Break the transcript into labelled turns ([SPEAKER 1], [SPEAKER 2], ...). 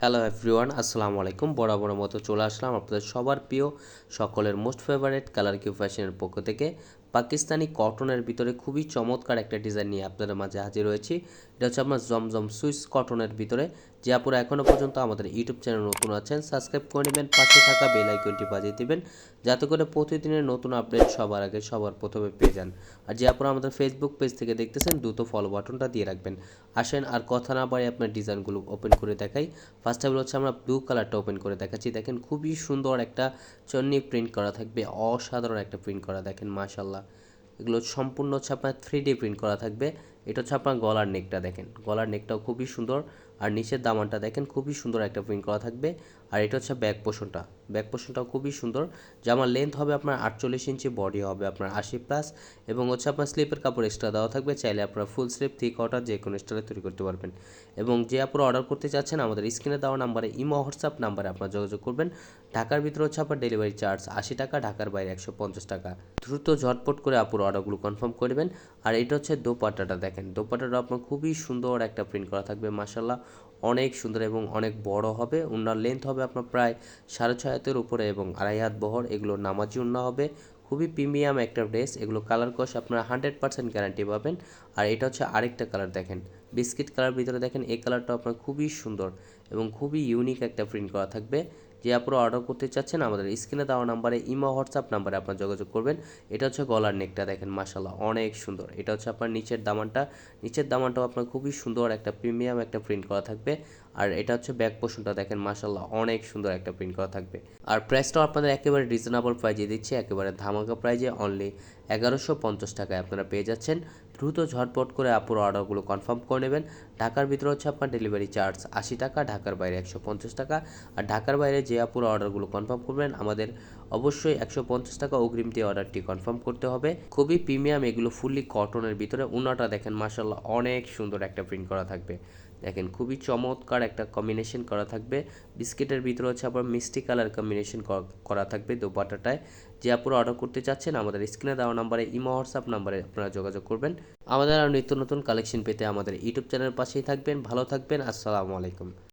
[SPEAKER 1] Hello everyone আসসালামু আলাইকুম। বরাবর মতো চলে আসলাম আপনাদের সবার প্রিয় সকলের মোস্ট ফেভারেট কালার কিউ ফ্যাশনের পক্ষ থেকে। পাকিস্তানি কটনের ভিতরে খুবই চমৎকার একটা ডিজাইন নিয়ে আপনাদের মাঝে হাজির হয়েছি এটা হচ্ছে আপনার জমজম সুইস কটনের ভিতরে। যে আপুরা এখনও পর্যন্ত আমাদের ইউটিউব চ্যানেল নতুন আছেন সাবস্ক্রাইব করে নেবেন, পাশে থাকা বেল আইকনটি বাজিয়ে দিবেন, যাতে করে প্রতিদিনের নতুন আপডেট সবার আগে সবার প্রথমে পেয়ে যান। আর যে আপনারা আমাদের ফেসবুক পেজ থেকে দেখতেছেন, দ্রুত ফলো বাটনটা দিয়ে রাখবেন। আসেন আর কথা না বাড়ি আপনার ডিজাইনগুলো ওপেন করে দেখাই। ফার্স্ট টাইম হচ্ছে আমরা ব্লু কালারটা ওপেন করে দেখাচ্ছি। দেখেন খুবই সুন্দর একটা, চন্নি প্রিন্ট করা থাকবে, অসাধারণ একটা প্রিন্ট করা, দেখেন মাশাল্লাহ এগুলো সম্পূর্ণ হচ্ছে আপনার থ্রি ডি প্রিন্ট করা থাকবে। এটা হচ্ছে আপনার গলার নেকটা দেখেন। গলার নেকটাও খুবই সুন্দর। আর নিচের দামানটা দেখেন, খুবই সুন্দর একটা প্রিন্ট করা থাকবে। আর এটা হচ্ছে ব্যাক পোষণটা ব্যাক পোষণটাও খুবই সুন্দর। জামার লেন্থ হবে আপনার আটচল্লিশ ইঞ্চি বডি হবে আপনার আশি প্লাস এবং হচ্ছে আপনার স্লিপের কাপড় এক্সট্রা দেওয়া থাকবে। চাইলে আপনার ফুল স্লিপ থ্রি কটার যে কোনো স্টাইলে তৈরি করতে পারবেন। এবং যে আপনারা অর্ডার করতে চাচ্ছেন, আমাদের স্ক্রিনে দেওয়া নাম্বারে ইমো, হোয়াটসঅ্যাপ নাম্বারে আপনারা যোগাযোগ করবেন। ঢাকার ভিতরে হচ্ছে আপনার ডেলিভারি চার্জ আশি টাকা, ঢাকার বাইরে একশো পঞ্চাশ টাকা। দ্রুত ঝটপট করে আপুর অর্ডারগুলো কনফার্ম করবেন আর এটা হচ্ছে দোপাট্টাটা দেখেন। দোপাট্টাটা আপনার খুবই সুন্দর একটা প্রিন্ট করা থাকবে মাসাল্লাহ অনেক সুন্দর এবং অনেক বড় হবে। উন্নার লেন্থ হবে আপনার প্রায় সাড়ে ছয় হাতের উপরে এবং আড়াই হাত বহর। এগুলো নামাজি উন্না হবে। খুবই প্রিমিয়াম একটা ড্রেস এগুলো কালার কস আপনারা হান্ড্রেড পার্সেন্ট গ্যারান্টি পাবেন। আর এটা হচ্ছে আরেকটা কালার দেখেন। বিস্কিট কালার ভিতরে দেখেন, এই কালারটা আপনার খুবই সুন্দর এবং খুবই ইউনিক একটা প্রিন্ট করা থাকবে। যে আপনারা অর্ডার করতে চাচ্ছেন, আমাদের স্ক্রিনে দেওয়া নাম্বারে ইমো হোয়াটসঅ্যাপ নাম্বারে আপনার যোগাযোগ করবেন। এটা হচ্ছে গলার নেকটা, দেখেন মাসাল্লাহ অনেক সুন্দর। এটা হচ্ছে আপনার নিচের দামানটা। নিচের দামানটাও আপনার খুবই সুন্দর একটা প্রিমিয়াম একটা প্রিন্ট করা থাকবে। আর এটা হচ্ছে ব্যাক পোর্শনটা দেখেন মাসাল্লাহ অনেক সুন্দর একটা প্রিন্ট করা থাকবে। আর প্রাইসটাও আপনাদের একেবারে রিজনেবল প্রাইজে দিচ্ছে, একেবারে ধামাকা প্রাইজে অনলি এগারোশো পঞ্চাশ টাকায় আপনারা পেয়ে যাচ্ছেন। দ্রুত ঝটপট করে আপুর অর্ডারগুলো কনফার্ম করে নেবেন। ঢাকার ভিতরে হচ্ছে আপনার ডেলিভারি চার্জ আশি টাকা, ঢাকার বাইরে একশো পঞ্চাশ টাকা। আর ঢাকার বাইরে যে আপুর অর্ডারগুলো কনফার্ম করবেন, আমাদের অবশ্যই একশো পঞ্চাশ টাকা অগ্রিম দিয়ে অর্ডারটি কনফার্ম করতে হবে। খুবই প্রিমিয়াম, এগুলো ফুললি কটনের ভিতরে। উনাটা দেখেন মাসাল্লাহ অনেক সুন্দর একটা প্রিন্ট করা থাকবে। দেখেন, খুবই চমৎকার একটা কম্বিনেশন করা থাকবে। বিস্কিটের ভিতরে হচ্ছে আবার মিষ্টি কালার কম্বিনেশন করা থাকবে দোপাটাটায় যে আপনারা অর্ডার করতে চাচ্ছেন, আমাদের স্ক্রিনে দেওয়া নাম্বারে, ইমো, হোয়াটসঅ্যাপ নাম্বারে আপনারা যোগাযোগ করবেন। আমাদের আর নিত্য নতুন কালেকশন পেতে আমাদের ইউটিউব চ্যানেলের পাশেই থাকবেন। ভালো থাকবেন, আসসালামু আলাইকুম।